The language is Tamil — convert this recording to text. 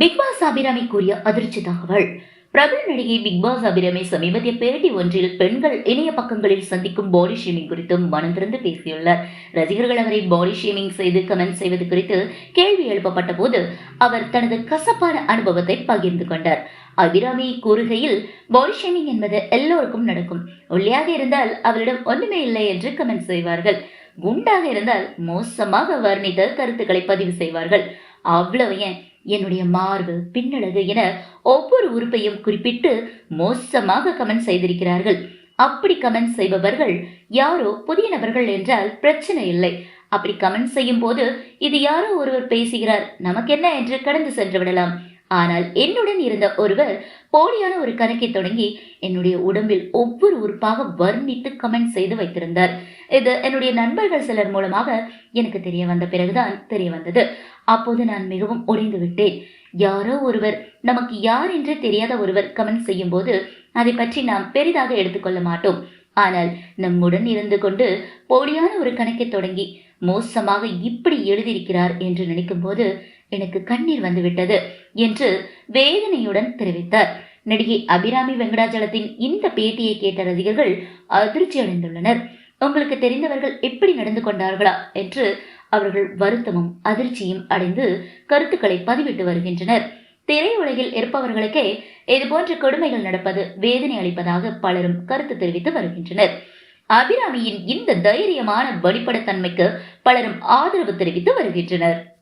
பிக் பாஸ் அபிராமி கூறிய அதிர்ச்சி தகவல். பிரபல நடிகை பிக் பாஸ் அபிராமி சமீபத்திய பேட்டி ஒன்றில் பெண்கள் இணைய பக்கங்களில் சந்திக்கும் பாடி ஷேமிங் குறித்து மனம் திறந்து பேசியுள்ளார். ரசிகர்கள் அவரை பாடி ஷேமிங் செய்து கமெண்ட் செய்வது குறித்து கேள்வி எழுப்பப்பட்ட போது அவர் தனது கசப்பான அனுபவத்தை பகிர்ந்து கொண்டார். அபிராமி கூறுகையில் பாடி ஷேமிங் என்பது எல்லோருக்கும் நடக்கும். ஒல்லியாக இருந்தால் அவரிடம் ஒன்றுமே இல்லை என்று கமெண்ட் செய்வார்கள். குண்டாக இருந்தால் மோசமாக வர்ணித்த கருத்துக்களை பதிவு செய்வார்கள். அவ்வளவு ஏன்? என்னுடைய மார்பு பின்னழகு என ஒவ்வொரு உறுப்பையும் குறிப்பிட்டு மோசமாக கமெண்ட் செய்திருக்கிறார்கள். அப்படி கமெண்ட் செய்பவர்கள் யாரோ புதிய நபர்கள் என்றால் பிரச்சனை இல்லை. அப்படி கமெண்ட் செய்யும் போது இது யாரோ ஒருவர் பேசுகிறார் நமக்கென்ன என்று கடந்து சென்று விடலாம். ஆனால் என்னுடன் இருந்த ஒருவர் போலியான ஒரு கணக்கை தொடங்கி என்னுடைய உடம்பில் ஒவ்வொரு உறுப்பாக வர்ணித்து கமெண்ட் செய்து வைத்திருந்தார். இது என்னுடைய நண்பர்கள் சிலர் மூலமாக எனக்கு தெரிய வந்த பிறகுதான் தெரிய வந்தது. அப்போது நான் மிகவும் உடைந்து விட்டேன். யாரோ ஒருவர் நமக்கு யார் என்று தெரியாத ஒருவர் கமெண்ட் செய்யும் போது அதை பற்றி நாம் பெரிதாக எடுத்துக்கொள்ள மாட்டோம். ஆனால் நம்முடன் இருந்து கொண்டு போடியான ஒரு கணக்கை தொடங்கி மோசமாக இப்படி எழுதியிருக்கிறார் என்று நினைக்கும்போது எனக்கு கண்ணீர் வந்துவிட்டது என்று வேதனையுடன் தெரிவித்தார். நடிகை அபிராமி வெங்கடாச்சலத்தின் இந்த பேட்டியை கேட்ட ரசிகர்கள் அதிர்ச்சி அடைந்துள்ளனர் உங்களுக்கு தெரிந்தவர்கள் எப்படி நடந்து கொண்டார்களா? என்று அவர்கள் வருத்தமும் அதிர்ச்சியும் அடைந்து கருத்துக்களை பதிவிட்டு வருகின்றனர். திரையுலகில் இருப்பவர்களுக்கே இதுபோன்ற கொடுமைகள் நடப்பது வேதனை அளிப்பதாக பலரும் கருத்து தெரிவித்து வருகின்றனர். அபிராமியின் இந்த தைரியமான வெளிப்படைத்தன்மைக்கு பலரும் ஆதரவு தெரிவித்து வருகின்றனர்.